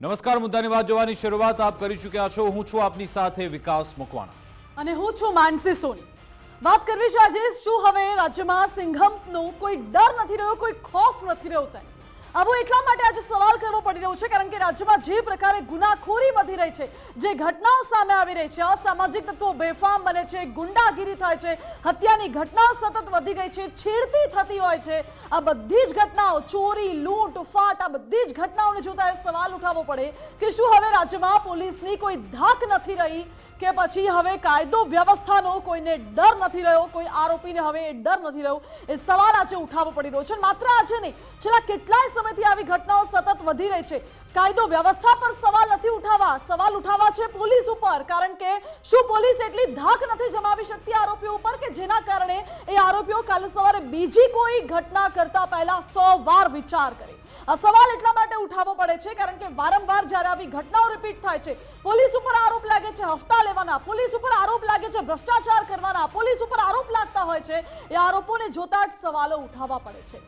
નમસ્કાર, મુદ્દાની વાત જોવાની શરૂઆત આપ કરી ચૂક્યા છો. હું છું આપની સાથે વિકાસ મકવાણા. અને હું છું માનસી સોની. વાત કરવી છે આજે, શું હવે રાજ્યમાં સિંઘમનો કોઈ ડર નથી રહ્યો, કોઈ ખોફ નથી રહ્યો તેમ આવું એટલા માટે આજે સવાલ કરવો પડી રહ્યો છે, કારણ કે રાજ્યમાં જે પ્રકારે ગુનાખોરી વધી રહી છે, જે ઘટનાઓ સામે આવી રહી છે અસામાજિક તત્વો બેફામ બને છે, ગુંડાગીરી થાય છે, હત્યાની ઘટનાઓ સતત વધી ગઈ છે, છેડતી થતી હોય છે, આ બધી જ ઘટનાઓ, ચોરી, લૂંટ, ફાટ, આ બધી જ ઘટનાઓને જોતા સવાલ ઉઠાવવો પડે કે શું હવે રાજ્યમાં પોલીસની કોઈ ધાક નથી રહી? કે પછી હવે કાયદો વ્યવસ્થાનો કોઈને ડર નથી રહ્યો, કોઈ આરોપીને હવે એ ડર નથી રહ્યો, એ સવાલ આજે ઉઠાવવો પડી રહ્યો છે. માત્ર આજે નહીં, છેલ્લા કેટલાય સમયથી આવી ઘટનાઓ સતત વધી રહી છે. કાયદો વ્યવસ્થા પર સવાલ નથી ઉઠાવવા, સવાલ ઉઠાવવા છે પોલીસ ઉપર, કારણ કે શું પોલીસ એટલી ધાક નથી જમાવી શકતી આરોપીઓ ઉપર કે જેના કારણે એ આરોપીઓ કાલે સવારે બીજી કોઈ ઘટના કરતા પહેલા સો વાર વિચાર કરે? સવાલ એટલા માટે ઉઠાવવો પડે છે કારણ કે વારંવાર જ્યારે આવી ઘટનાઓ રિપીટ થાય છે, પોલીસ ઉપર આરોપ લાગે છે હફતા લેવાના, પોલીસ ઉપર આરોપ લાગે છે ભ્રષ્ટાચાર કરવાના, પોલીસ ઉપર આરોપ લાગતા હોય છે, એ આરોપોને જોતા જ સવાલો ઉઠાવવા પડે છે.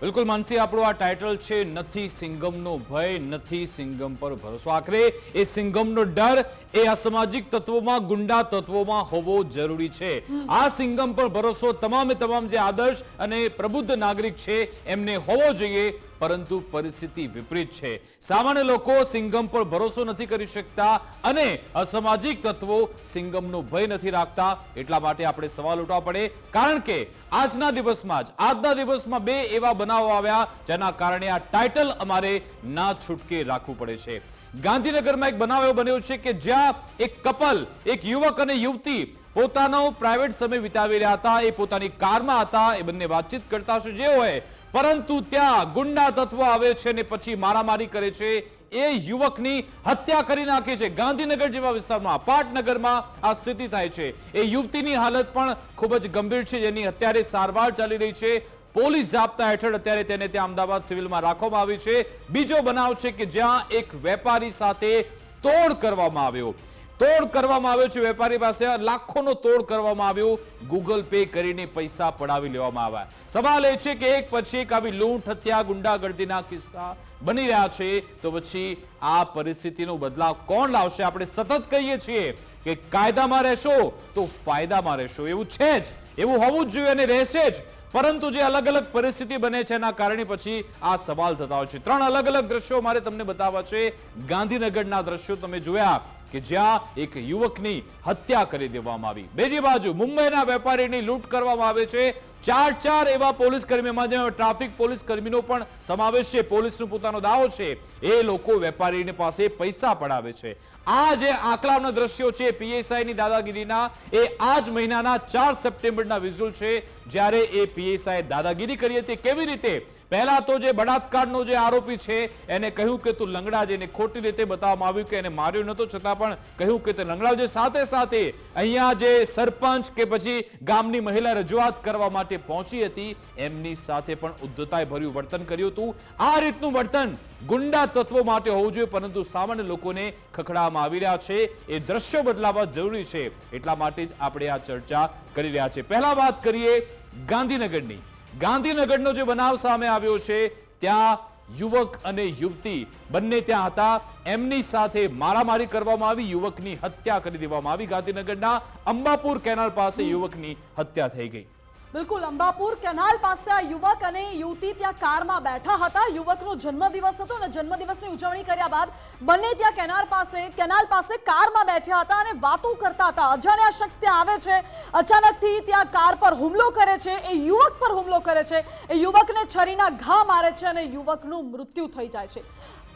બિલકુલ માનસી, આપણું આ ટાઇટલ છે નથી સિંગમનો ભય, નથી સિંગમ પર ભરોસો આખરે. એ સિંગમનો ડર, એ અસામાજિક તત્વોમાં, ગુંડા તત્વોમાં હોવો જરૂરી છે. આ સિંગમ પર ભરોસો તમામે તમામ જે આદર્શ અને પ્રબુદ્ધ નાગરિક છે, એમને હોવો જોઈએ. પરંતુ પરિસ્થિતિ વિપરીત છે. સામાન્ય લોકો સિંગમ પર ભરોસો નથી કરી શકતા અને અસામાજિક તત્વો સિંગમનો ભય નથી રાખતા. એટલા માટે આપણે સવાલ ઉઠવા પડે. કારણ કે આજના દિવસમાં જ, આજના દિવસમાં બે એવા બનાવો આવ્યા જેના કારણે આ ટાઇટલ અમારે ના છૂટકે રાખવું પડે છે. ગાંધીનગરમાં એક બનાવ એવો બન્યો છે કે જ્યાં એક કપલ, એક યુવક અને યુવતી પોતાનો પ્રાઇવેટ સમય વિતાવી રહ્યા હતા. એ પોતાની કારમાં હતા. એ બંને વાતચીત કરતા છે જે હોય પરંતુ ત્યાં ગુંડા તત્વો આવે છે અને પછી મારામારી કરે છે. એ યુવકની હત્યા કરી નાખે છે. ગાંધીનગર જેવા વિસ્તારમાં, પાટનગરમાં આ સ્થિતિ થાય છે. એ યુવતીની હાલત પણ ખૂબ જ ગંભીર છે. જેની અત્યારે સારવાર ચાલી રહી છે. પોલીસ જાપ્તા હેઠળ અત્યારે તેને ત્યાં અમદાવાદ સિવિલમાં રાખવામાં આવી છે. બીજો બનાવ છે કે જ્યાં એક વેપારી સાથે તોડ કરવામાં આવ્યો. તોડ કરવામાં આવ્યો છે. વેપારી પાસે લાખોનો તોડ કરવામાં આવ્યો. ગૂગલ પે કરીને પૈસા પડાવી લેવામાં આવ્યા. સવાલ એ છે કે એક પછી એક આવી લૂંટ, હત્યા, ગુંડાગર્દીના કિસ્સા બની રહ્યા છે. તો પછી આ પરિસ્થિતિનો બદલાવ કોણ લાવશે? આપણે સતત કહીએ છીએ કે કાયદામાં રહેશો તો ફાયદામાં રહેશો. એવું છે જ. એવું હોવું જ જોઈએ અને રહેશે જ. પરંતુ જે અલગ અલગ પરિસ્થિતિ બને છે એના કારણે પછી આ સવાલ થતા હોય છે. ત્રણ અલગ અલગ દ્રશ્યો મારે તમને બતાવવા છે. ગાંધીનગરના દ્રશ્યો તમે જોયા. કે જ્યાં એક યુવકની હત્યા કરી દેવામાં આવી. બીજી બાજુ મુંબઈના વેપારીની લૂંટ કરવામાં આવે છે. ચાર ચાર એવા પોલીસ કર્મીમાં જેમાં ટ્રાફિક પોલીસ કર્મીનો પણ સમાવેશ છે. પોલીસનો પોતાનો દાવો છે. એ લોકો વેપારીની પાસે પૈસા પડાવે છે. આ જે આંકડાના દ્રશ્યો છે, પીએસઆઈની દાદાગીરીના, એ આ જ મહિનાના ચાર સપ્ટેમ્બરના વિઝ્યુઅલ છે. જ્યારે એ પીએસઆઈ દાદાગીરી કરી હતી, કેવી રીતે પહેલા તો જે બળાત્કારનો જે આરોપી છે, એને કહ્યું કે તું લંગડા જેને ખોટી રીતે બતાવવામાં આવ્યું કે એને માર્યો નતો, છતાં પણ કહ્યું કે તે લંગડા છે સાથે સાથે અહીંયા જે સરપંચ કે પછી ગામની મહિલા રજૂઆત કરવા માટે પહોંચી હતી, એમની સાથે પણ ઉદ્ધતાએ ભર્યું વર્તન કર્યું હતું. આ રીતનું વર્તન ગુંડા તત્વો માટે હોવું જોઈએ, પરંતુ સામાન્ય લોકોને ખખડાવવામાં આવી રહ્યા છે. એ દ્રશ્યો બદલાવા જરૂરી છે, એટલા માટે જ આપણે આ ચર્ચા કરી રહ્યા છે. પહેલા વાત કરીએ ગાંધીનગરની. ગાંધીનગરનો જે બનાવ સામે આવ્યો છે, ત્યાં યુવક અને યુવતી બંને ત્યાં હતા. એમની સાથે મારામારી કરવામાં આવી, યુવકની હત્યા કરી દેવામાં આવી. ગાંધીનગરના અંબાપુર કેનાલ પાસે યુવકની હત્યા થઈ ગઈ. બિલકુલ, અંબાપુર કેનાલ પાસે આ યુવક અને યુવતી ત્યાં કારમાં બેઠા હતા. યુવકનો જન્મદિવસ હતો અને જન્મદિવસની ઉજવણી કર્યા બાદ બંને ત્યાં કેનાલ પાસે કેનાલ પાસે કારમાં બેઠા હતા અને વાતો કરતા હતા. અજાણ્યા શખ્સ ત્યાં આવે છે. અચાનકથી ત્યાં કાર પર હુમલો કરે છે. એ યુવક પર હુમલો કરે છે. એ યુવકને છરીના ઘા મારે છે અને યુવકનું મૃત્યુ થઈ જાય છે.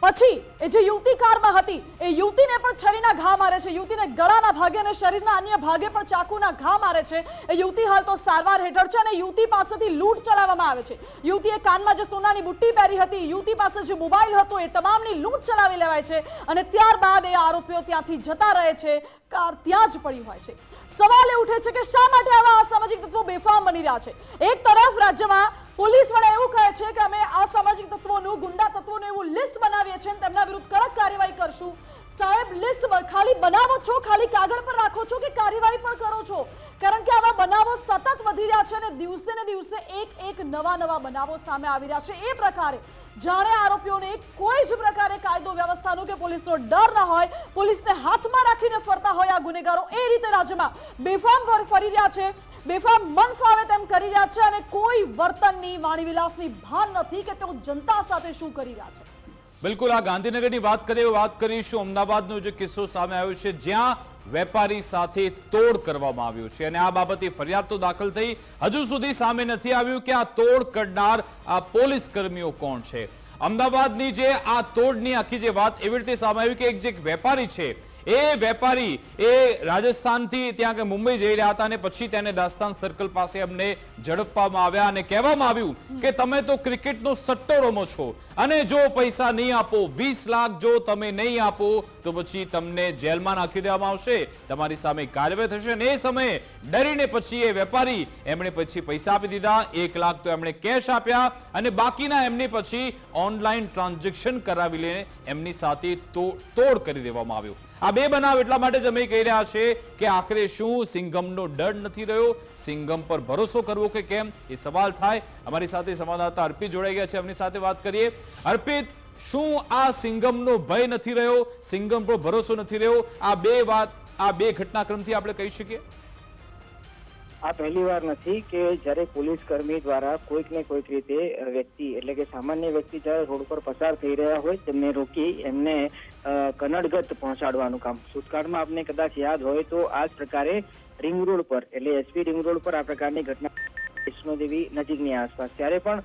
પછી એ જે યુવતી કારમાં હતી, એ યુવતીને પણ છરીના ઘા મારે છે. યુવતીને ગળાના ભાગે અને શરીરના અન્ય ભાગે પણ ચાકુના ઘા મારે છે. એ યુવતી હાલ તો સારવાર હેઠળ છે અને યુવતી પાસેથી લૂંટ ચલાવવામાં આવે છે. યુવતીએ કાનમાં જે સોનાની બુટ્ટી પહેરી હતી, યુવતી પાસે જે મોબાઈલ હતો, એ તમામની લૂંટ ચલાવી લેવાય છે અને ત્યારબાદ એ આરોપીઓ ત્યાંથી જતા રહે છે. કાર ત્યાં જ પડી હોય છે. સવાલ એ ઉઠે છે કે શા માટે આવા અસામાજિક તત્વો બેફામ બની રહ્યા છે? એક તરફ રાજ્યમાં પોલીસ વડા એવું કહે છે કે અમે અસામાજિક તત્વોનું, ગુંડા તત્વોનું એવું લિસ્ટ બનાવીએ છીએ અને તેમના વિરુદ્ધ કડક કાર્યવાહી કરશું. સાહેબ લિસ્ટ ખાલી બનાવો છો? ખાલી કાગળ પર રાખો છો કે કાર્યવાહી પણ કરો છો? કારણ કે આવા બનાવો સતત વધી રહ્યા છે અને દિવસે ને દિવસે એક એક નવા નવા બનાવો સામે આવી રહ્યા છે. એ પ્રકારે જાણે આરોપીઓને કોઈ જ પ્રકારે કાયદો વ્યવસ્થાનો કે પોલીસનો ડર ન હોય, પોલીસને હાથમાં રાખીને ફરતા હોય આ ગુનેગારો. એ રીતે રાજ્યમાં બેફામ પર ફરી રહ્યા છે. બેફામ મન ફાવે તેમ કરી રહ્યા છે અને કોઈ વર્તનની, વાણીવિલાસની ભાન નથી કે તેઓ જનતા સાથે શું કરી રહ્યા છે. બિલકુલ, આ ગાંધીનગરની વાત કરીએ, વાત કરીશું અમદાવાદનો જે કિસ્સો સામે આવ્યો છે, જ્યાં વેપારી સાથે તોડ કરવામાં આવ્યો છે. અને આ બાબતે ફરિયાદ તો દાખલ થઈ, હજુ સુધી સામે નથી આવ્યું કે આ તોડ કરનાર, આ પોલીસ કર્મીઓ કોણ છે. અમદાવાદની જે આ તોડની આખી જે વાત એવી રીતે સામે આવી કે એક જે વેપારી છે એ વેપારી એ રાજસ્થાનથી ત્યાં કે મુંબઈ જઈ રહ્યા હતા અને પછી તેને દાસ્તાન સર્કલ પાસે અમને ઝડપવામાં આવ્યા અને કહેવામાં આવ્યું કે તમે તો ક્રિકેટનો સટ્ટો રમો છો. અને જો પૈસા નહીં આપો વીસ લાખ જો તમે નહીં આપો તો પછી તમને જેલમાં નાખી દેવામાં આવશે, તમારી સામે કાર્યવાહી થશે અને એ સમયે ડરીને પછી એ વેપારી એમણે પછી પૈસા આપી દીધા, એક લાખ તો એમણે કેશ આપ્યા અને બાકીના એમને પછી ઓનલાઈન ટ્રાન્ઝેક્શન કરાવી લઈને એમની સાથે તોડ કરી દેવામાં આવ્યો. આ બે બનાવ એટલા માટે જ અમે કહી રહ્યા છે કે આખરે શું સિંઘમનો ડર નથી રહ્યો? સિંઘમ પર ભરોસો કરવો કે કેમ? એ સવાલ થાય. અમારી સાથે સંવાદદાતા અર્પિત જોડાઈ ગયા છે. એમની સાથે વાત કરીએ. અર્પિત શું આ સિંગમનો ભય નથી રહ્યો? સિંઘમ પર ભરોસો નથી રહ્યો? આ બે વાત, આ બે ઘટનાક્રમથી આપણે કહી શકીએ? આ પહેલી વાર નથી કે જ્યારે પોલીસ કર્મી દ્વારા કોઈક ને કોઈક રીતે વ્યક્તિ, એટલે કે સામાન્ય વ્યક્તિ જ્યારે રોડ પર પસાર થઈ રહ્યા હોય, તેમને રોકી એમને કનડગત પહોંચાડવાનું કામ. ભૂતકાળમાં આપને કદાચ યાદ હોય તો આ જ પ્રકારે રિંગ રોડ પર, એટલે એસપી રિંગ રોડ પર આ પ્રકારની ઘટના વૈષ્ણોદેવી નજીકની આસપાસ. ત્યારે પણ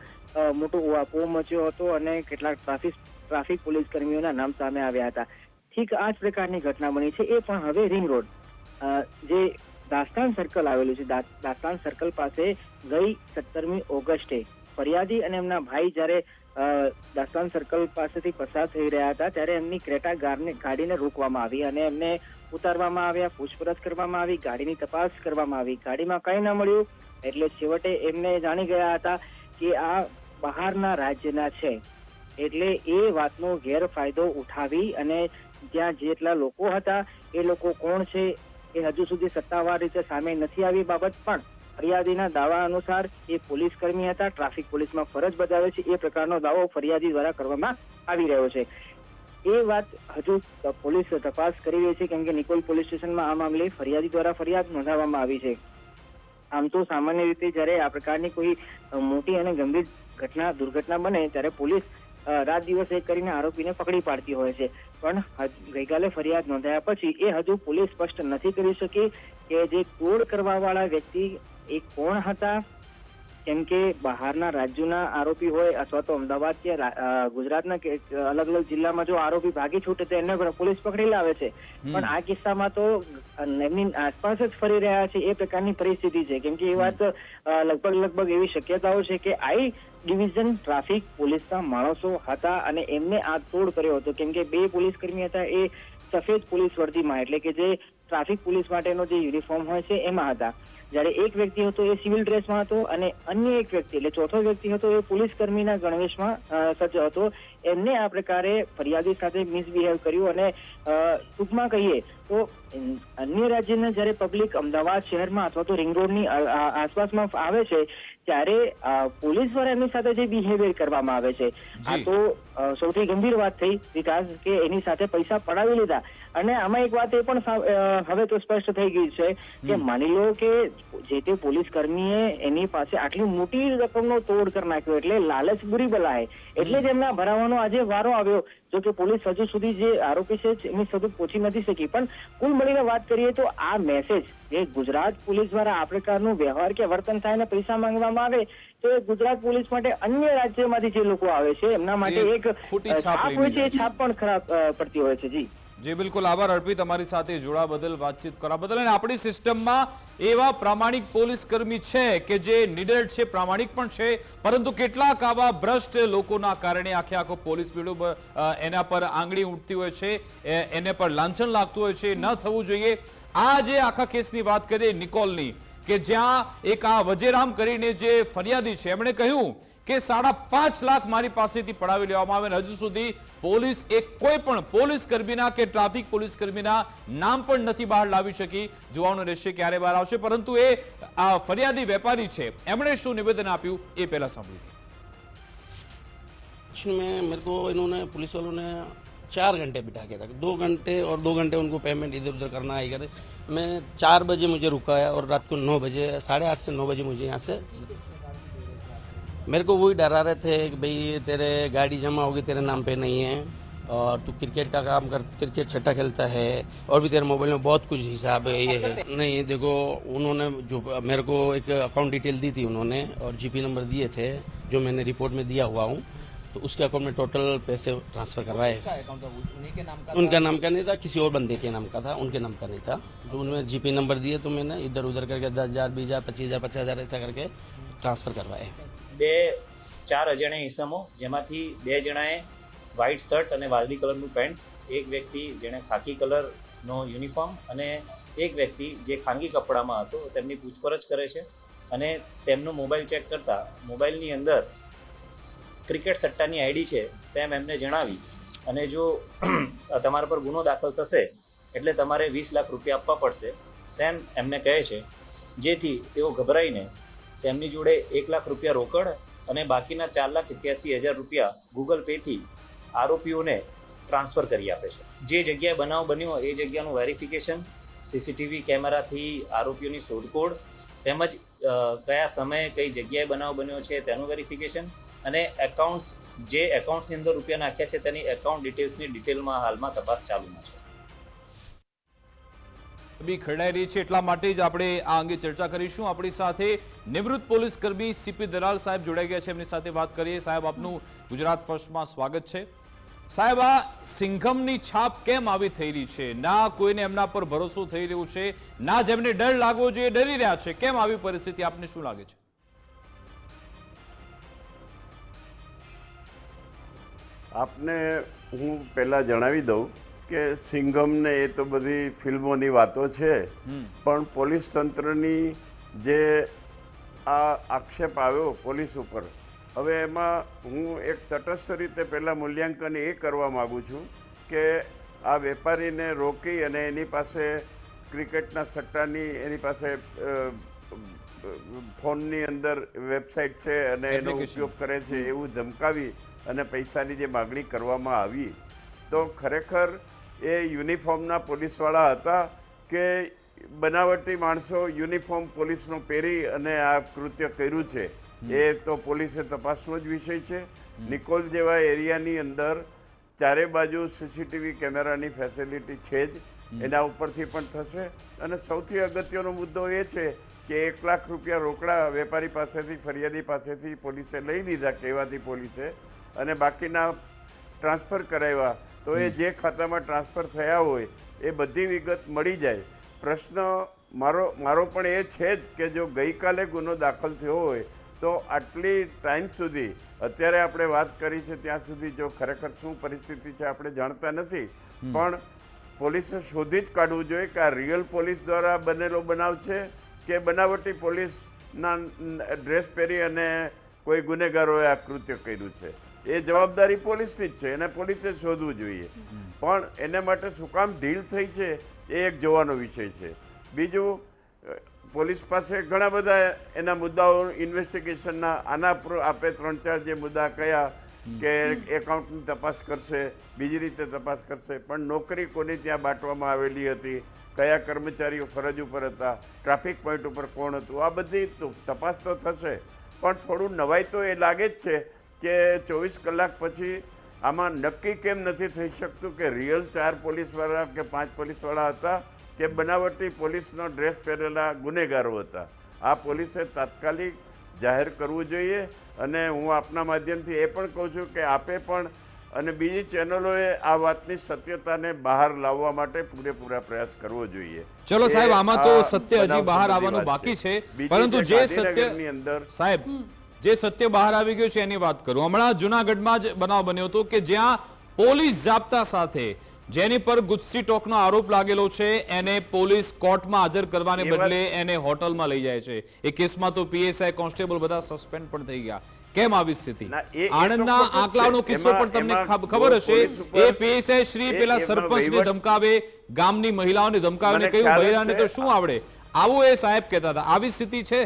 મોટો વાપો મચ્યો હતો અને કેટલાક ટ્રાફિક ટ્રાફિક પોલીસ કર્મીઓના નામ સામે આવ્યા હતા. ઠીક આ જ પ્રકારની ઘટના બની છે. એ પણ હવે રિંગ રોડ જે દાસ્તાન સર્કલ આવેલું છે દાસ્તાન સર્કલ પાસે ગઈ સત્તરમી ઓગસ્ટે. ફરિયાદી અને એમના ભાઈ જ્યારે દાસ્તાન સર્કલ પાસેથી પસાર થઈ રહ્યા હતા, ત્યારે એમની ક્રેટા ગારને, ગાડીને રોકવામાં આવી અને એમને ઉતારવામાં આવ્યા, પૂછપરછ કરવામાં આવી, ગાડીની તપાસ કરવામાં આવી. ગાડીમાં કંઈ ન મળ્યું. એટલે છેવટે એમને જાણી ગયા હતા કે આ બહારના રાજ્યના છે. એટલે એ વાતનો ગેરફાયદો ઉઠાવી અને ત્યાં જેટલા લોકો હતા, એ લોકો કોણ છે એ હજુ સુધી સત્તાવાર રીતે સામે નથી આવી બાબત, પણ ફરિયાદીના દાવા અનુસાર એ પોલીસ કર્મી હતા. ટ્રાફિક પોલીસમાં ફરજ બજાવે છે. એ પ્રકારનો દાવો ફરિયાદી દ્વારા કરવામાં આવી રહ્યો છે. એ વાત હજુ પોલીસ તપાસ કરી રહી છે, કેમ કે નિકોલ પોલીસ સ્ટેશનમાં આ મામલે ફરિયાદી દ્વારા ફરિયાદ નોંધાવવામાં આવી છે. આમ તો સામાન્ય રીતે જ્યારે આ પ્રકારની કોઈ મોટી અને ગંભીર ઘટના, દુર્ઘટના બને ત્યારે પોલીસ રાત દિવસ એક કરીને આરોપીને પકડી પાડતી હોય છે. પણ ગઈકાલે ફરિયાદ નોંધાયા પછી એ હજુ પોલીસ સ્પષ્ટ નથી કરી શકી કે જે કોડ કરવા વાળા વ્યક્તિ એ કોણ હતા કેમ કે બહારના રાજ્યોના આરોપી હોય અથવા તો અમદાવાદ કે ગુજરાતના અલગ અલગ જિલ્લામાં જો આરોપી ભાગી છૂટે તો એને પોલીસ પકડી લાવે છે. પણ આ કિસ્સામાં તો એમની આસપાસ જ ફરી રહ્યા છે એ પ્રકારની પરિસ્થિતિ છે. કેમ કે એ વાત લગભગ લગભગ એવી શક્યતાઓ છે કે આઈ ડિવિઝન ટ્રાફિક પોલીસના માણસો હતા અને એમને આ તોડ કર્યો હતો. કેમ કે બે પોલીસ કર્મી હતા એ સફેદ પોલીસ વર્દીમાં એટલે કે જે ટ્રાફિક પોલીસ માટેનો જે યુનિફોર્મ હોય છે એમાં હતા. જ્યારે એક વ્યક્તિ હતો એ સિવિલ ડ્રેસમાં હતો અને અન્ય એક વ્યક્તિ એટલે ચોથો વ્યક્તિ હતો એ પોલીસ કર્મીના ગણવેશમાં સજ્જ હતો. એમને આ પ્રકારે ફરિયાદી સાથે મિસબિહેવ કર્યું અને ટૂંકમાં કહીએ તો અન્ય રાજ્યના જ્યારે પબ્લિક અમદાવાદ શહેરમાં અથવા તો રિંગ રોડની આસપાસમાં આવે છે ત્યારે પોલીસ દ્વારા એમની સાથે જે બિહેવિયર કરવામાં આવે છે. આ તો સૌથી ગંભીર વાત થઈ વિકાસ કે એની સાથે પૈસા પડાવી લીધા. અને આમાં એક વાત એ પણ હવે તો સ્પષ્ટ થઈ ગઈ છે કે માની લો કે જે તે પોલીસ કર્મીએ એની પાસે આટલી મોટી રકમનો તોડ કરી નાખ્યો એટલે લાલચ બુરી બલાય. એટલે જ એમના ભરાવાનો આજે વારો આવ્યો. જો કે પોલીસ હજુ સુધી જે આરોપી છે એમની સદુ પહોંચી નથી શકી. પણ કુલ મળીને વાત કરીએ તો આ મેસેજ જે ગુજરાત પોલીસ દ્વારા આ પ્રકારનું વ્યવહાર કે વર્તન થાય ને પૈસા માંગવામાં આવે તો ગુજરાત પોલીસ માટે અન્ય રાજ્યમાંથી જે લોકો આવે છે એમના માટે એક છાપ હોય છે એ છાપ પણ ખરાબ પડતી હોય છે. જી. જી, બિલકુલ. આભાર અર્પિત અમારી સાથે જોડા બદલ વાતચીત કરવા બદલ. અને આપણી સિસ્ટમમાં એવા પ્રામાણિક પોલીસ કર્મી છે કે જે નિડર છે, પ્રામાણિક પણ છે, પરંતુ કેટલાક આવા ભ્રષ્ટ લોકોના કારણે આખે આખો પોલીસ બેડો એના પર આંગળી ઉઠતી હોય છે એને પર લાંછન લાગતું હોય છે. ન થવું જોઈએ. આ જે આખા કેસની વાત કરીએ નિકોલની, કે જ્યાં એક આ વજેરામ કરીને જે ફરિયાદી છે, એમણે કહ્યું કે સાડા પાંચ લાખ મારી પાસેથી પડાવી લેવામાં આવે અને હજુ સુધી પોલીસ એક કોઈ પણ પોલીસ કર્મીના કે ટ્રાફિક પોલીસ કર્મીના નામ પણ નથી બહાર લાવી શકી જોવાનું રહેશે ક્યારે બહાર આવશે પરંતુ એ આ ફરિયાદી વેપારી છે એમણે શું નિવેદન આપ્યું એ પહેલા સાંભળ્યું में मेरे को इन्होंने पुलिस वालों ने चार घंटे बिठा के रखा दो घंटे और दो घंटे उनको पेमेंट इधर उधर करना है इधर मैं चार बजे मुझे रुकाया और रात को नौ बजे साढ़े आठ से नौ बजे मुझे यहाँ से मेरे को वही डरा रहे थे कि भाई तेरे गाड़ी जमा होगी तेरे नाम पे नहीं है। और तू क्रिकेट का काम कर क्रिकेट छट्टा खेलता है। और भी तेरे मोबाइल में बहुत कुछ हिसाब है ये है। नहीं देखो उन्होंने जो मेरे को एक अकाउंट डिटेल दी थी उन्होंने और जीपी नंबर दिए थे जो मैंने रिपोर्ट में दिया हुआ हूँ। तो उसके अकाउंट में टोटल पैसे ट्रांसफ़र करवाए उनका नाम का नहीं था किसी और बंदे के नाम का था उनके नाम का नहीं था। तो उन्होंने जीपी नंबर दिए तो मैंने इधर उधर करके दस हज़ार बीस हज़ार पच्चीस हज़ार पचास हज़ार ऐसा करके ટ્રાન્સફર કરવાએ બે, ચાર અજાણ્યા ઈસમો, જેમાંથી બે જણાએ વ્હાઇટ શર્ટ અને વાદળી કલરનું પેન્ટ, એક વ્યક્તિ જેણે ખાકી કલરનો યુનિફોર્મ અને એક વ્યક્તિ જે ખાનગી કપડામાં હતો, તેમની પૂછપરછ કરે છે અને તેમનો મોબાઈલ ચેક કરતા મોબાઈલની અંદર ક્રિકેટ સટ્ટાની આઈડી છે, તેમ એમને જણાવી અને જો તમારા પર ગુનો દાખલ થશે, એટલે તમારે વીસ લાખ રૂપિયા આપવા પડશે, તેમ એમને કહે છે. જેથી તેઓ ગભરાઈને તેમની જોડે એક લાખ રૂપિયા રોકડ અને બાકીના ચાર લાખ એક્યાસી હજાર રૂપિયા ગૂગલ પેથી આરોપીઓને ટ્રાન્સફર કરી આપે છે. જે જગ્યાએ બનાવ બન્યો એ જગ્યાનું વેરિફિકેશન, સીસીટીવી કેમેરાથી આરોપીઓની શોધખોળ તેમજ કયા સમયે કઈ જગ્યાએ બનાવ બન્યો છે તેનું વેરિફિકેશન અને એકાઉન્ટ્સ જે એકાઉન્ટની અંદર રૂપિયા નાખ્યા છે તેની એકાઉન્ટ ડિટેલ્સની ડિટેલમાં હાલમાં તપાસ ચાલુમાં છે. બી ખરડાઈ રહી છે. એટલા માટે જ આપણે આ અંગે ચર્ચા કરીશું. આપણી સાથે નિવૃત્ત પોલીસ કર્મી સીપી દલાલ સાહેબ જોડાઈ ગયા છે. એમની સાથે વાત કરીએ. સાહેબ, આપનું ગુજરાત ફર્સ્ટમાં સ્વાગત છે. સાહેબ, આ સિંઘમની છાપ કેમ આવી થઈ રહી છે? ના કોઈને એમના પર ભરોસો થઈ રહ્યો છે. ના જેમને ડર લાગવો જોઈએ, ડરી રહ્યા છે. કેમ આવી પરિસ્થિતિ? આપને શું લાગે છે? આપને હું પહેલાં જણાવી દઉં કે સિંઘમને એ તો બધી ફિલ્મોની વાતો છે પણ પોલીસ તંત્રની જે આ આક્ષેપ આવ્યો પોલીસ ઉપર હવે એમાં હું એક તટસ્થ રીતે પહેલાં મૂલ્યાંકન એ કરવા માગું છું કે આ વેપારીને રોકી અને એની પાસે ક્રિકેટના સટ્ટાની એની પાસે ફોનની અંદર વેબસાઇટ છે અને એનો. ઉપયોગ કરે છે એવું ધમકાવી અને પૈસાની જે માગણી કરવામાં આવી તો ખરેખર એ યુનિફોર્મના પોલીસવાળા હતા કે બનાવટી માણસો યુનિફોર્મ પોલીસનો પહેરી અને આ કૃત્ય કર્યું છે? એ તો પોલીસે તપાસનો જ વિષય છે. નિકોલ જેવા એરિયાની અંદર ચારે બાજુ સીસીટીવી કેમેરાની ફેસિલિટી છે જ. એના ઉપરથી પણ થશે. અને સૌથી અગત્યનો મુદ્દો એ છે કે એક લાખ રૂપિયા રોકડા વેપારી પાસેથી, ફરિયાદી પાસેથી પોલીસે લઈ લીધા કહેવાથી પોલીસે. અને બાકીના ટ્રાન્સફર કરાવ્યા. તો એ જે ખાતામાં ટ્રાન્સફર થયા હોય એ બધી વિગત મળી જાય. પ્રશ્ન મારો મારો પણ એ છે જ કે જો ગઈકાલે ગુનો દાખલ થયો હોય તો આટલી ટાઈમ સુધી અત્યારે આપણે વાત કરી છે ત્યાં સુધી જો ખરેખર શું પરિસ્થિતિ છે આપણે જાણતા નથી. પણ પોલીસે શોધી જ કાઢવું જોઈએ કે આ રિયલ પોલીસ દ્વારા બનેલો બનાવ છે કે બનાવટી પોલીસના ડ્રેસ પહેરી અને કોઈ ગુનેગારોએ આ કૃત્ય કર્યું છે. એ જવાબદારી પોલીસની જ છે. એને પોલીસે શોધવું જોઈએ. પણ એને માટે શું કામ ઢીલ થઈ છે એ એક જોવાનો વિષય છે. બીજું પોલીસ પાસે ઘણા બધા એના મુદ્દાઓ ઇન્વેસ્ટિગેશનના આના આપે ત્રણ ચાર જે મુદ્દા કયા કે એકાઉન્ટની તપાસ કરશે, બીજી રીતે તપાસ કરશે. પણ નોકરી કોને ત્યાં બાંટવામાં આવેલી હતી, કયા કર્મચારીઓ ફરજ ઉપર હતા, ટ્રાફિક પોઈન્ટ ઉપર કોણ હતું, આ બધી તપાસ તો થશે. પણ થોડું નવાઈ તો એ લાગે જ છે કે ચોવીસ કલાક પછી આમાં નક્કી કેમ નથી થઈ શકતું કે રિયલ ચાર પોલીસવાળા કે પાંચ પોલીસવાળા હતા કે બનાવટી પોલીસનો ડ્રેસ પહેરેલા ગુનેગારો હતા. આ પોલીસે તાત્કાલિક જાહેર કરવું જોઈએ અને હું આપના માધ્યમથી એ પણ કહું છું કે આપે પણ અને બીજી ચેનલોએ આ વાતની સત્યતાને બહાર લાવવા માટે પૂરેપૂરા પ્રયાસ કરવો જોઈએ. ચલો સાહેબ આમાં તો સત્ય હજી બહાર આવવાનું બાકી છે. પરંતુ જે ગાંધીનગરની ની અંદર સાહેબ જે સત્ય બહાર આવી ગયું છે એની વાત કરું. હમણાં જુનાગઢમાં જ બનાવ બન્યો હતો કે જ્યાં પોલીસ જાપ્તા સાથે જેની પર ગુસ્સી ટોકનો આરોપ લાગેલો છે એને પોલીસ કોર્ટમાં હાજર કરવાને બદલે એને હોટલમાં લઈ જાય છે. એ કેસમાં તો પીએસઆઈ કોન્સ્ટેબલ બધા સસ્પેન્ડ પણ થઈ ગયા. કેમ આવી સ્થિતિ? આણંદના આંકલાનો કિસ્સો પણ તમને ખબર હશે? એ પીએસઆઈ શ્રી પેલા સરપંચને ધમકાવે ગામની મહિલાઓને ધમકાવે કહ્યું મહિલાને તો શું આવડે? આવું એ સાહેબ કહેતા હતા. આવી સ્થિતિ છે?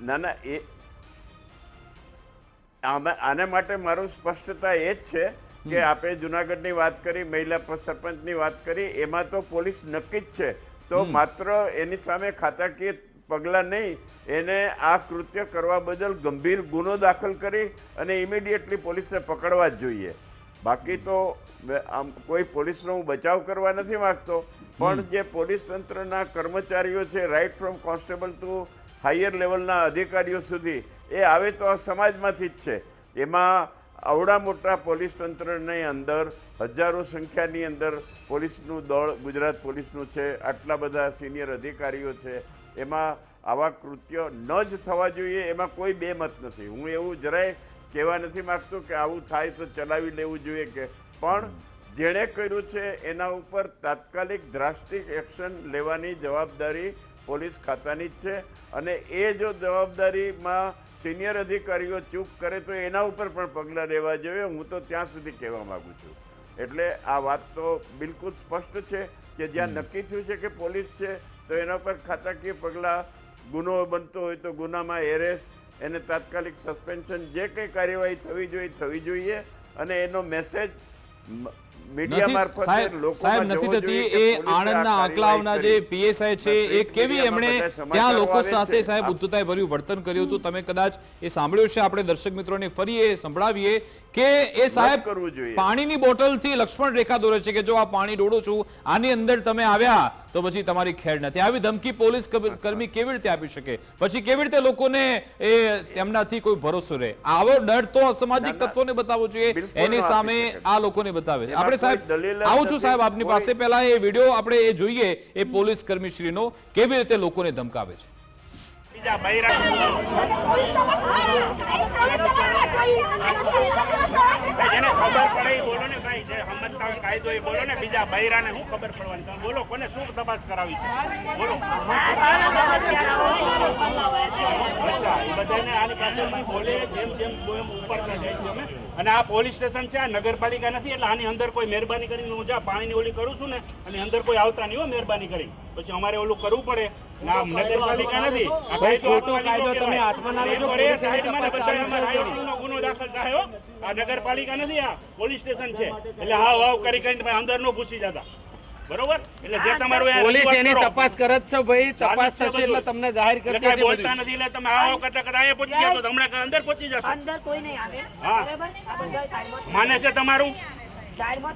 ના ના એ આના માટે મારું સ્પષ્ટતા એ જ છે કે આપે જુનાગઢની વાત કરી મહિલા સરપંચની વાત કરી એમાં તો પોલીસ નક્કી જ છે. તો માત્ર એની સામે ખાતાકીય પગલાં નહીં એને આ કૃત્ય કરવા બદલ ગંભીર ગુનો દાખલ કરી અને ઇમિડિયેટલી પોલીસને પકડવા જ જોઈએ. બાકી તો આમ કોઈ પોલીસનો હું બચાવ કરવા નથી માંગતો પણ જે પોલીસ તંત્રના કર્મચારીઓ છે right from constable to higher લેવલના અધિકારીઓ સુધી, એ આવે તો આ સમાજમાંથી જ છે. એમાં આવડા મોટા પોલીસ તંત્રની અંદર, હજારો સંખ્યાની અંદર પોલીસનું દળ, ગુજરાત પોલીસનું છે, આટલા બધા સિનિયર અધિકારીઓ છે. એમાં આવા કૃત્ય ન જ થવા જોઈએ, એમાં કોઈ બે મત નથી. હું એવું જરાય કહેવા નથી માગતો કે આવું થાય તો ચલાવી લેવું જોઈએ કે, પણ જેણે કર્યું છે, એના ઉપર તાત્કાલિક દ્રાસ્ટિક એક્શન લેવાની જવાબદારી પોલીસ ખાતાની જ છે. અને એ જો જવાબદારીમાં સિનિયર અધિકારીઓ ચૂક કરે તો એના ઉપર પણ પગલાં લેવા જોઈએ. હું તો ત્યાં સુધી કહેવા માગું છું. એટલે આ વાત તો બિલકુલ સ્પષ્ટ છે કે જ્યાં નક્કી થયું છે કે પોલીસ છે તો એના પર ખાતાકીય પગલાં ગુનો બનતો હોય તો ગુનામાં એરેસ્ટ એને તાત્કાલિક સસ્પેન્શન જે કંઈ કાર્યવાહી થવી જોઈએ થવી જોઈએ. અને એનો મેસેજ મીડિયા મારફતે સાહેબ નથી થતી. એ આણંદના આંકલાવના જે પીએસઆઈ છે એ કેવી એમણે ત્યાં લોકો સાથે સાહેબ આપ- ભર્યું વર્તન કર્યું હતું? તમે કદાચ એ સાંભળ્યું છે આપણે દર્શક મિત્રોને ફરી એ સંભળાવીએ કે એ સાહેબ પાણીની બોટલથી લક્ષ્મણ રેખા દોરે છે કે જો આ પાણી ડોળું છું આની અંદર તમે આવ્યા તો પછી તમારી ખેડ નથી. આવી ધમકી પોલીસ કર્મી કેવી રીતે આપી શકે? પછી કેવી રીતે લોકોને એ તેમનાથી કોઈ ભરોસો રહે? આવો ડર તો અસામાજિક તત્વો ના. તત્વોને બતાવવો જોઈએ. એની સામે આ લોકોને બતાવે એમાં આપણે સાહેબ આવું છું સાહેબ આપની પાસે પહેલા એ વીડિયો આપણે એ જોઈએ એ પોલીસ કર્મીશ્રીનો કેવી રીતે લોકોને ધમકાવે છે? બીજા બૈરા જેને ખબર પડે એ બોલો ને ભાઈ જે સમજતા કાયદો એ બોલો ને, બીજા બૈરાને શું ખબર પડવાની? તમે બોલો, કોને શું તપાસ કરાવી છે? બોલો. અચ્છા, એ બધાને આની પાસે બોલે, જેમ જેમ એમ ઉપર જાય છે અમે. અને આ પોલીસ સ્ટેશન છે, આ નગરપાલિકા નથી, એટલે આની અંદર કોઈ મહેરબાની કરીને હું જા પાણીની ઓલી કરું છું ને અને અંદર કોઈ આવતા નહીં હો મહેરબાની કરી પછી અમારે ઓલું કરવું પડે. ના નગરપાલિકા નથી. આ કાયદો કાયદો તમે હાથમાં ના લેશો સાઈડમાં ને બધા એમાં રાયોટિંગનો ગુનો દાખલ થાય આ નગરપાલિકા નથી આ પોલીસ સ્ટેશન છે. એટલે હાવ હાવ કરી કરીને અંદર નો ઘૂસી જતા. બરોબર? એટલે જે તમારું પોલીસ એની તપાસ કરે જ છે ભાઈ તપાસ થશે એટલે તમને જાહેર કરી દેશે બોલતા નથી એટલે તમે આવો કરતા કરતા અહીંયા પહોંચી ગયા તો હમણાં અંદર પહોંચી જશો. અંદર કોઈ નહીં આવે. હા. બરાબર? આ બધા સાઈડમાં માને છે તમારું?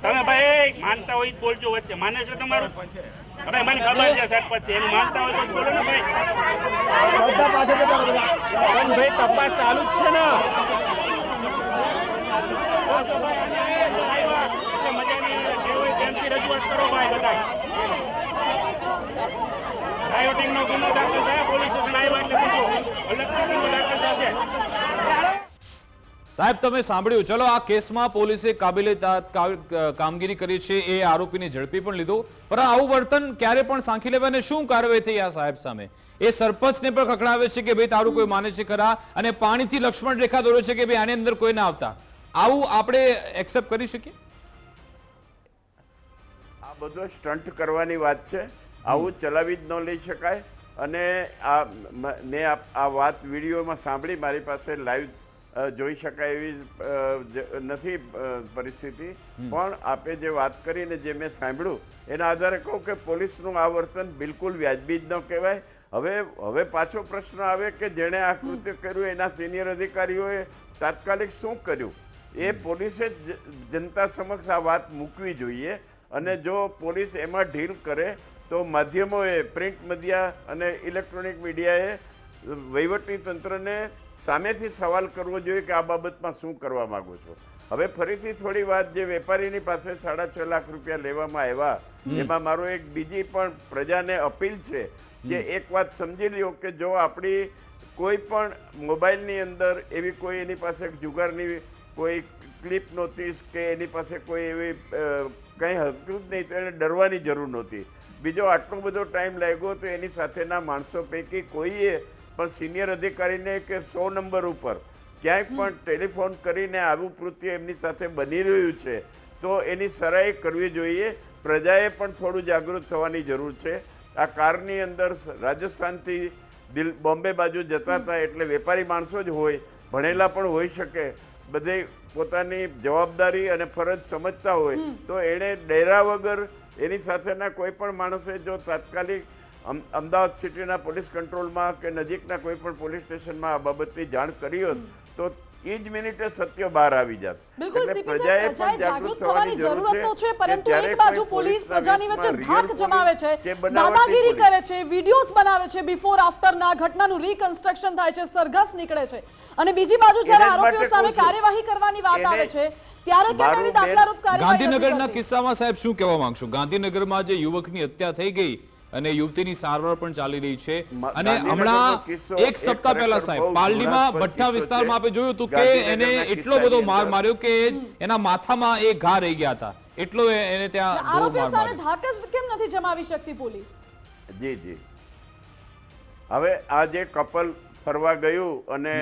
તમે ભાઈ માનતા હોય તો બોલજો વચ્ચે. માને છે તમારું? હવે મને ખબર છે સાહેબ પછી એમ માનતા હોય તો બોલો ને ભાઈ. ભાઈ તપાસ ચાલુ જ છે ને. રજૂઆત કરો ભાઈ બધાય. રાયોટિંગનો ગુનો દાખલ થાય પોલીસ સ્ટેશન આવ્યા એટલે પૂછો અલગથી ગુનો દાખલ થશે. સાહેબ, તમે સાંભળ્યું. ચલો, આ કેસમાં પોલીસે કાબિલે કામગીરી કરી છે એ આરોપીને ઝડપી પણ લીધો. પણ આવું વર્તન ક્યારે પણ સાંખી લેવાને શું કાર્યવાહી થઈ આ સાહેબ સામે? એ સરપંચને પણ ખખડાવે છે કે, ભાઈ, તારું કોઈ માને છે ખરા? અને પાણીથી લક્ષ્મણ રેખા દોરે છે કે, ભાઈ, આની અંદર કોઈ ના આવતા. આવું આપણે એક્સેપ્ટ કરી શકીએ? આ બધો સ્ટન્ટ કરવાની વાત છે. આવું ચલાવી જ ન લઈ શકાય. અને આ મેં આ વાત વિડીયોમાં સાંભળી. મારી પાસે લાઈવ જોઈ શકાય એવી નથી પરિસ્થિતિ. પણ આપે જે વાત કરીને જે મેં સાંભળ્યું એના આધારે કહું કે પોલીસનું આ વર્તન બિલકુલ વ્યાજબી જ ન કહેવાય. હવે હવે પાછો પ્રશ્ન આવે કે જેણે આ કૃત્ય કર્યું એના સિનિયર અધિકારીઓએ તાત્કાલિક શું કર્યું? એ પોલીસે જ જનતા સમક્ષ આ વાત મૂકવી જોઈએ. અને જો પોલીસ એમાં ઢીલ કરે તો માધ્યમોએ પ્રિન્ટ મીડિયા અને ઇલેક્ટ્રોનિક મીડિયાએ વહીવટી તંત્રને સામેથી સવાલ કરવો જોઈએ કે આ બાબતમાં શું કરવા માગો છો? હવે ફરીથી થોડી વાત જે વેપારીની પાસે સાડા છ લાખ રૂપિયા લેવામાં આવ્યા એમાં મારો એક બીજી પણ પ્રજાને અપીલ છે કે એક વાત સમજી લ્યો કે જો આપણી કોઈ પણ મોબાઈલની અંદર એવી કોઈ એની પાસે જુગારની કોઈ ક્લિપ નહોતી કે એની પાસે કોઈ એવી કંઈ હતું જ નહીં તો એને ડરવાની જરૂર નહોતી. બીજો આટલો બધો ટાઈમ લાગ્યો તો એની સાથેના માણસો પૈકી કોઈએ પણ સિનિયર અધિકારીને કે સો નંબર ઉપર ક્યાંય પણ ટેલિફોન કરીને આવું કૃત્ય એમની સાથે બની રહ્યું છે તો એની સરાઈ કરવી જોઈએ. પ્રજાએ પણ થોડું જાગૃત થવાની જરૂર છે. આ કારની અંદર રાજસ્થાનથી દિલ બોમ્બે બાજુ જતા હતા એટલે વેપારી માણસો જ હોય ભણેલા પણ હોઈ શકે. બધે પોતાની જવાબદારી અને ફરજ સમજતા હોય તો એણે ડેરા વગર એની સાથેના કોઈ પણ માણસે જો તાત્કાલિક અમદાવાદ સિટીના પોલીસ કંટ્રોલમાં કે નજીકના કોઈ પણ પોલીસ સ્ટેશનમાં આ બાબતની જાણ કરી હોત તો એ જ મિનિટે સત્ય બહાર આવી જાત. બિલકુલ એટલે પ્રજાએ પણ જાગૃત થવાની જરૂરત તો છે પરંતુ એક બાજુ પોલીસ પ્રજાની વચ્ચે ધાક જમાવે છે દાદાગીરી કરે છે વિડીયોઝ બનાવે છે બિફોર આફ્ટરના ઘટનાનું રીકન્સ્ટ્રક્શન થાય છે સરઘસ નીકળે છે. અને બીજી બાજુ જ્યારે આરોપીઓ સામે કાર્યવાહી કરવાની વાત આવે છે ત્યારે કેમ એવી દાખલારૂપ કાર્યવાહી ગાંધીનગરના કિસ્સામાં સાહેબ શું કહેવા માંગશો? ગાંધીનગરમાં જે યુવકની હત્યા થઈ ગઈ. અને યુવતીની સારવાર પણ ચાલી રહી છે. અને હમણાં એક સપ્તાહ પહેલા સાહેબ પાલડીમાં ભઠ્ઠા વિસ્તારમાં આપણે જોયું હતું કે એને એટલો બધો માર માર્યો કે એના માથામાં એ ઘા રહી ગયા હતા. એટલો એને ત્યાં માર સામે ધાકસ કેમ નથી જમાવી શકતી પોલીસ? જી જી. હવે આ જે કપલ ફરવા ગયું અને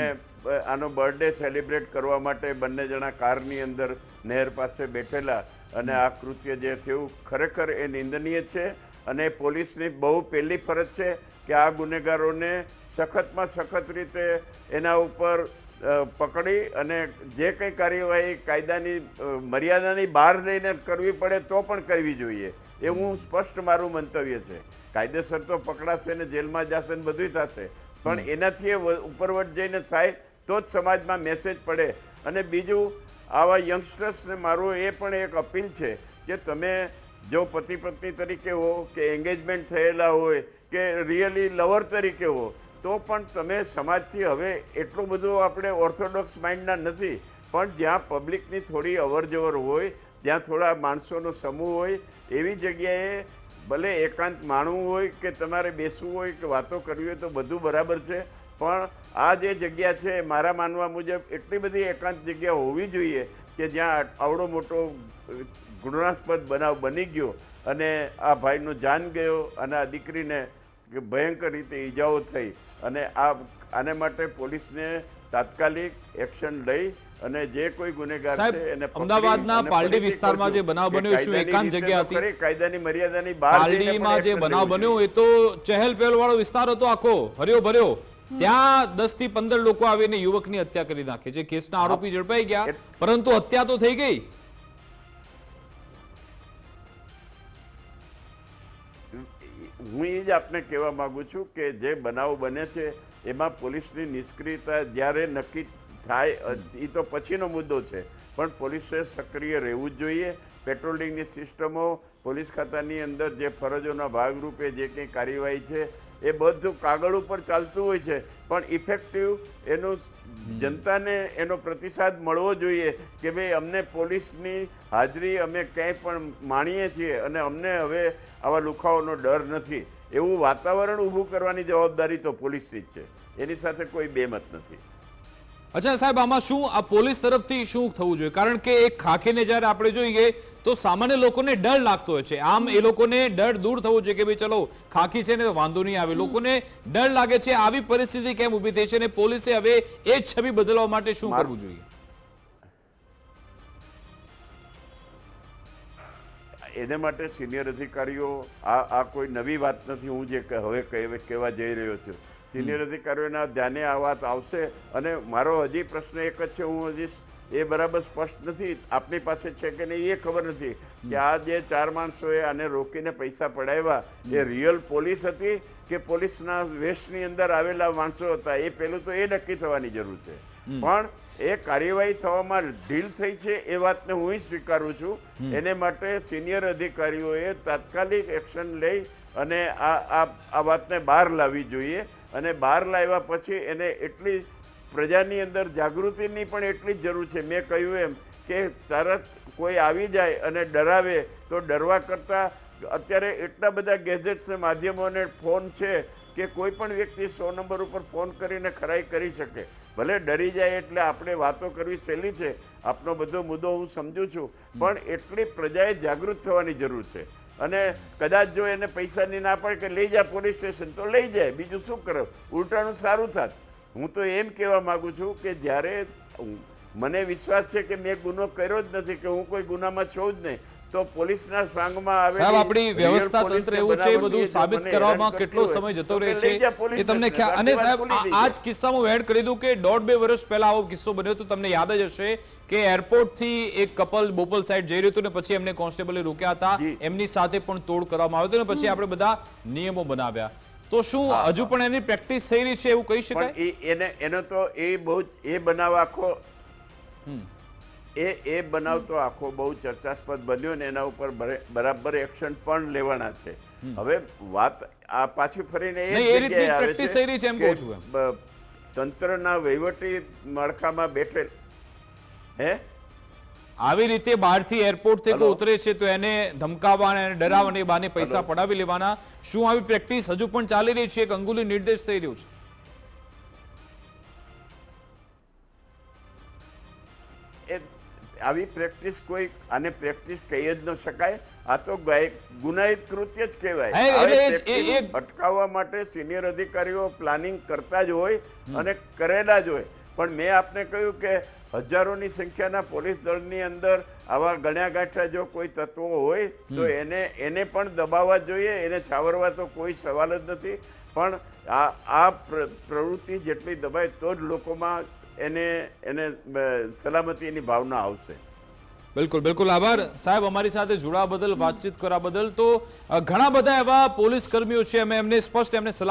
આનો બર્થડે સેલિબ્રેટ કરવા માટે બંને જણા કારની અંદર નહેર પાસે બેઠેલા અને આ કૃત્ય જે થયું ખરેખર એ નિંદનીય છે? અને પોલીસની બહુ પહેલી ફરજ છે કે આ ગુનેગારોને સખતમાં સખત રીતે એના ઉપર પકડી અને જે કંઈ કાર્યવાહી કાયદાની મર્યાદાની બહાર લઈને કરવી પડે તો પણ કરવી જોઈએ. એવું સ્પષ્ટ મારું મંતવ્ય છે. કાયદેસર તો પકડાશે ને જેલમાં જશે ને બધું થશે. પણ એનાથી એ ઉપરવટ જઈને થાય તો જ સમાજમાં મેસેજ પડે. અને બીજું આવા યંગસ્ટર્સને મારું એ પણ એક અપીલ છે કે તમે જો પતિ પત્ની તરીકે હો, કે એન્ગેજમેન્ટ થયેલા હોય, કે રિયલી લવર તરીકે હો, તો પણ તમે સમાજથી હવે એટલું બધું આપણે ઓર્થોડોક્સ માઇન્ડના નથી. પણ જ્યાં પબ્લિકની થોડી અવરજવર હોય જ્યાં થોડા માણસોનો સમૂહ હોય, એવી જગ્યાએ ભલે એકાંત માણવું હોય, કે તમારે બેસવું હોય, કે વાતો કરવી હોય, તો બધું બરાબર છે. પણ આ જે જગ્યા છે, મારા માનવા મુજબ, એટલી બધી એકાંત જગ્યા હોવી જોઈએ, કે જ્યાં આવડો મોટો ઘૃણાસ્પદ બનાવ બની ગયો અને આ ભાઈનો જાન ગયો અને આ દીકરીને ભયંકર રીતે ઈજાઓ થઈ. અને આ આને માટે પોલીસને તાત્કાલિક એક્શન લઈ અને જે કોઈ ગુનેગાર છે એને અમદાવાદના પાલડી વિસ્તારમાં જે બનાવ બન્યો શું એકાંત જગ્યા હતી? કાયદાની મર્યાદાની બહાર પાલડીમાં જે બનાવ બન્યો એ તો ચહેલ પહેલ વાળો વિસ્તાર હતો આખો હર્યો ભર્યો. ત્યાં દસથી પંદર લોકો આવીને યુવકની હત્યા કરી નાખે છે. કેસના આરોપી ઝડપાઈ ગયા પરંતુ હત્યા તો થઈ ગઈ. હું એ જ આપને કહેવા માગું છું કે જે બનાવ બને છે, એમાં પોલીસની નિષ્ક્રિયતા જ્યારે નક્કી થાય એ તો પછીનો મુદ્દો છે. પણ પોલીસે સક્રિય રહેવું જ જોઈએ. પેટ્રોલિંગની સિસ્ટમો, પોલીસ ખાતાની અંદર જે ફરજોના ભાગરૂપે જે કંઈ કાર્યવાહી છે એ બધું કાગળ ઉપર ચાલતું હોય છે. પણ ઇફેક્ટિવ એનું જનતાને એનો પ્રતિસાદ મળવો જોઈએ કે ભાઈ અમને પોલીસની હાજરી અમે ક્યાંય પણ માણીએ છીએ અને અમને હવે આવા લુખાઓનો ડર નથી. એવું વાતાવરણ ઊભું કરવાની જવાબદારી તો પોલીસની જ છે. એની સાથે કોઈ બેમત નથી. અચ્છા સાહેબ આમાં શું આ પોલીસ તરફથી શું થવું જોઈએ? કારણ કે એક ખાખીને જ્યારે આપણે જોઈએ તો સામાન્ય લોકોને ડર લાગતો હોય છે. આમ એ લોકોને ડર દૂર થવો જોઈએ કે ભાઈ ચલો ખાખી છે ને તો વાંધો નહીં આવે. લોકોને ડર લાગે છે આવી પરિસ્થિતિ કેમ ઊભી થઈ છે અને પોલીસે હવે એ છબી બદલવા માટે શું કરવું જોઈએ? એને માટે સિનિયર અધિકારીઓ આ આ કોઈ નવી વાત નથી. હું જે હવે કહેવા કહેવા જઈ રહ્યો છું. સિનિયર અધિકારીઓના ધ્યાને આ વાત આવશે. અને મારો હજી પ્રશ્ન એક જ છે હું હજી એ બરાબર સ્પષ્ટ નથી. આપની પાસે છે કે નહીં એ ખબર નથી કે આ જે ચાર માણસોએ આને રોકીને પૈસા પડાવ્યા એ રિયલ પોલીસ હતી કે પોલીસના વેશની અંદર આવેલા માણસો હતા? એ પહેલું તો એ નક્કી થવાની જરૂર છે. પણ એ કાર્યવાહી થવામાં ઢીલ થઈ છે એ વાતને હું સ્વીકારું છું. એને માટે સિનિયર અધિકારીઓએ તાત્કાલિક એક્શન લઈ અને આ આ આ વાતને બહાર લાવવી જોઈએ. અને બહાર લાવ્યા પછી એને એટલી પ્રજાની અંદર જાગૃતિની પણ એટલી જ જરૂર છે. મેં કહ્યું એમ કે તરત કોઈ આવી જાય અને ડરાવે તો ડરવા કરતાં અત્યારે એટલા બધા ગેજેટ્સ માધ્યમોને માધ્યમો અને ફોન છે કે કોઈ પણ વ્યક્તિ સો નંબર ઉપર ફોન કરીને ખરાઈ કરી શકે. ભલે ડરી જાય એટલે આપણે વાતો કરવી સહેલી છે. આપનો બધો મુદ્દો હું સમજુ છું. પણ એટલી પ્રજાએ જાગૃત થવાની જરૂર છે. અને કદાચ જો એને પૈસાની ના પડે કે લઈ જા પોલીસ સ્ટેશન, તો લઈ જાય. બીજું શું કરે? ઉલટાનું સારું થાત. હું તો એમ કહેવા માગું છું કે જ્યારે મને વિશ્વાસ છે કે મેં ગુનો કર્યો જ નથી કે હું કોઈ ગુનામાં છું જ નહીં. તો પોલીસના સ્વાંગમાં આવે સાહેબ આપણી વ્યવસ્થા તંત્ર એવું છે બધું સાબિત કરવામાં કેટલો સમય જતો રહે છે એ તમને ખ્યાલ અને સાહેબ આ જ કિસ્સામાં હું એડ કરી દઉં કે દોઢ બે વર્ષ પહેલા આવો કિસ્સો બન્યો હતો. તમને યાદ જ હશે કે એરપોર્ટથી એક કપલ બોપલ સાઈડ જઈ રહ્યું હતું ને પછી એમને કોન્સ્ટેબલે રોક્યા હતા. એમની સાથે પણ તોડ કરવામાં આવ્યો હતો ને પછી આપણે બધા નિયમો બનાવ્યા. તો શું હજુ પણ એની પ્રેક્ટિસ થઈ રહી છે એવું કહી શકાય? એ એને એનો તો એ બહુ એ બનાવ આખો એ એ બનાવ તો આખો બહુ ચર્ચાસ્પદ બન્યો ને એના ઉપર બરાબર એક્શન પણ લેવાના છે. હવે વાત આ પાછી ફરીને એ જગ્યાએ આવે છે તંત્રના વહીવટી માળખામાં બેઠેલ હે? આવી રીતે બહારથી એરપોર્ટથી કોઈ ઉતરે છે તો એને ધમકાવવા અને ડરાવવાના એ બાને પૈસા પડાવી લેવાના. શું આવી પ્રેક્ટિસ હજુ પણ ચાલી રહી છે? એક અંગુલી નિર્દેશ થઈ રહ્યું છે. આવી પ્રેક્ટિસ કોઈ આને પ્રેક્ટિસ કહી જ ન શકાય. આ તો ગુનાહિત કૃત્ય જ કહેવાય. અટકાવવા માટે સિનિયર અધિકારીઓ પ્લાનિંગ કરતા જ હોય અને કરેલા જ હોય. પણ મેં આપને કહ્યું કે હજારોની સંખ્યાના પોલીસ દળની અંદર આવા ગણ્યા ગાંઠા જો કોઈ તત્વો હોય તો એને એને પણ દબાવવા જોઈએ એને છાવરવા તો કોઈ સવાલ જ નથી. પણ આ આ પ્રવૃત્તિ જેટલી દબાય તો જ લોકોમાં એને એને સલામતી સલામતીની ભાવના આવશે. બિલકુલ બિલકુલ આભાર. સાહેબ, અમારી સાથે જોડાવા બદલ, વાતચીત કરવા બદલ તો ઘણા બધા એવા પોલીસ કર્મીઓ છે અમે એમને સ્પષ્ટ એમને સલાહ